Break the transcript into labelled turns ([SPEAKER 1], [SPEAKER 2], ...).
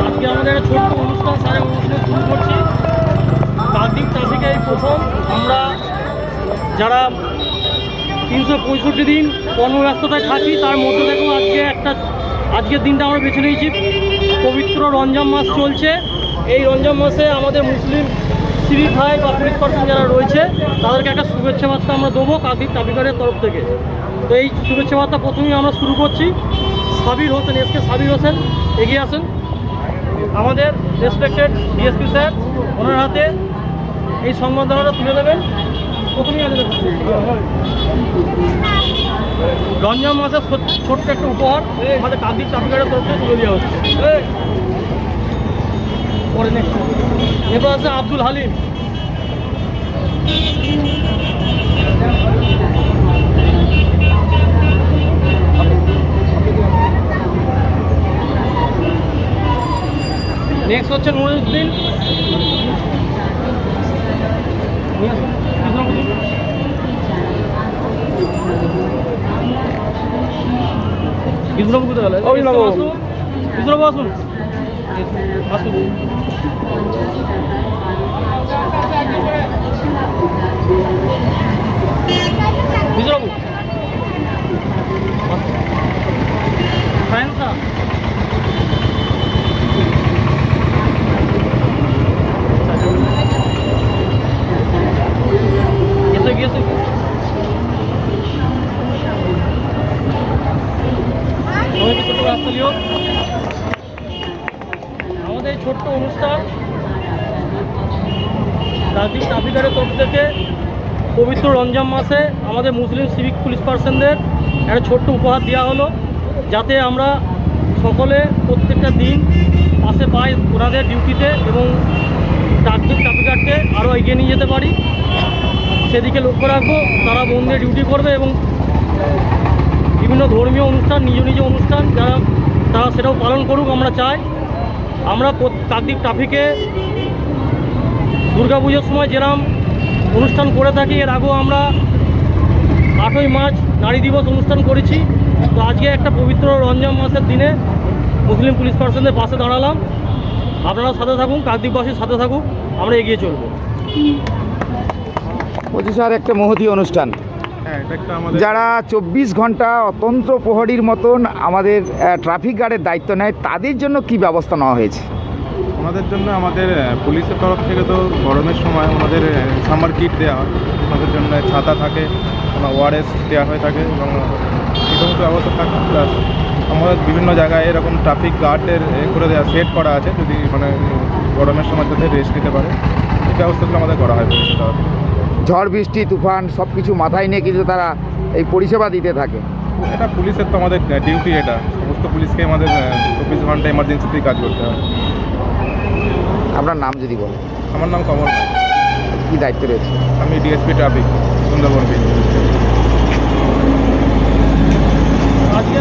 [SPEAKER 1] আজকে আমাদের ছোট্ট অনুষ্ঠান সারা অনুষ্ঠানে শুরু করছি কার্তিক ট্রাফিকে এই প্রথম আমরা যারা তিনশো পঁয়ষট্টি দিন কর্মব্যস্ততায় থাকি তার মধ্যে থেকেও আজকে একটা আজকের দিনটা আমরা বেছে নিয়েছি পবিত্র রমজান মাস চলছে এই রমজান মাসে আমাদের মুসলিম সিভিক ভাই বা পুলিশ পার্সন যারা রয়েছে তাদেরকে একটা শুভেচ্ছা বার্তা আমরা দেবো কার্তিক ট্রাফিকারের তরফ থেকে তো এই শুভেচ্ছা বার্তা প্রথমেই আমরা শুরু করছি। সাবির হোসেন, এস কে সাবির হোসেন এগিয়ে আসেন। আমাদের রেসপেক্টেড ডিএসপি স্যার, ওনার হাতে এই সংবর্ধনাটা তুলে দেবেন। রমজান মাসের ছোট- ছোট্ট একটা উপহার আমাদের কান্দির চাপিকারের তরফ থেকে তুলে দেওয়া হচ্ছে। পরে নেক্সট এরপর আছে আব্দুল হালিম। নেক্সট হচ্ছে আসুন। কৃষ্ণপতি। কৃষ্ণবাবু কোথায় গেল
[SPEAKER 2] অভিনববাবু।
[SPEAKER 1] আসুন আসুন আমাদের ছোট্ট অনুষ্ঠান রাজীব ট্রাফিকারের তরফ থেকে পবিত্র রমজান মাসে আমাদের মুসলিম সিভিক পুলিশ পার্সনদের একটা ছোট্ট উপহার দেওয়া হলো, যাতে আমরা সকলে প্রত্যেকটা দিন পাশে পাই ওনাদের ডিউটিতে এবং ট্রাফিক ট্রাফিকারকে আরও এগিয়ে নিয়ে যেতে পারি। সেদিকে লক্ষ্য রাখব, তারা বন্ধে ডিউটি করবে এবং বিভিন্ন ধর্মীয় অনুষ্ঠান, নিজ নিজ অনুষ্ঠান যারা তারা সেটাও পালন করুক, আমরা চাই। আমরা কাকদ্বীপ ট্রাফিকে দুর্গাপুজোর সময় যেরকম অনুষ্ঠান করে থাকি, এর আগেও আমরা আটই মার্চ নারী দিবস অনুষ্ঠান করেছি। তো আজকে একটা পবিত্র রমজান মাসের দিনে মুসলিম পুলিশ পার্সনদের পাশে দাঁড়ালাম। আপনারা সাথে থাকুন কাকদ্বীপবাসীর সাথে থাকুক, আমরা এগিয়ে চলবো।
[SPEAKER 2] বলছি স্যার একটা মহতি অনুষ্ঠান।
[SPEAKER 3] হ্যাঁ
[SPEAKER 2] যারা চব্বিশ ঘণ্টা অতন্ত্র প্রহরীর মতন আমাদের ট্রাফিক গার্ডের দায়িত্ব নেয় তাদের জন্য কি ব্যবস্থা নেওয়া হয়েছে?
[SPEAKER 3] আমাদের জন্য আমাদের পুলিশের তরফ থেকে তো গরমের সময় আমাদের সামার কিট দেওয়া হয়। আমাদের জন্য ছাতা থাকে ওয়ারেস দেওয়া হয়ে থাকে এবং এই সমস্ত ব্যবস্থা থাকে প্লাস আমাদের বিভিন্ন জায়গায় এরকম ট্রাফিক গার্ডের এ করে দেওয়া সেট করা আছে যদি মানে গরমের সময় যাতে রেস্ট নিতে পারে। এই ব্যবস্থাগুলো আমাদের করা হয় পুলিশের তরফ থেকে।
[SPEAKER 2] ঝড় বৃষ্টি তুফান সব কিছু মাথায় নিয়ে কিন্তু তারা এই পরিষেবা দিতে থাকে।
[SPEAKER 3] এটা পুলিশের তো আমাদের ডিউটি এটা। সমস্ত পুলিশকে আমাদের চব্বিশ ঘণ্টা এমার্জেন্সিতে কাজ করতে হয়।
[SPEAKER 2] আপনার নাম যদি বলেন।
[SPEAKER 3] আমার নাম কমল
[SPEAKER 2] কি দায়িত্ব রয়েছে?
[SPEAKER 3] আমি ডিএসপি ট্রাফিক সুন্দরবন। আজকে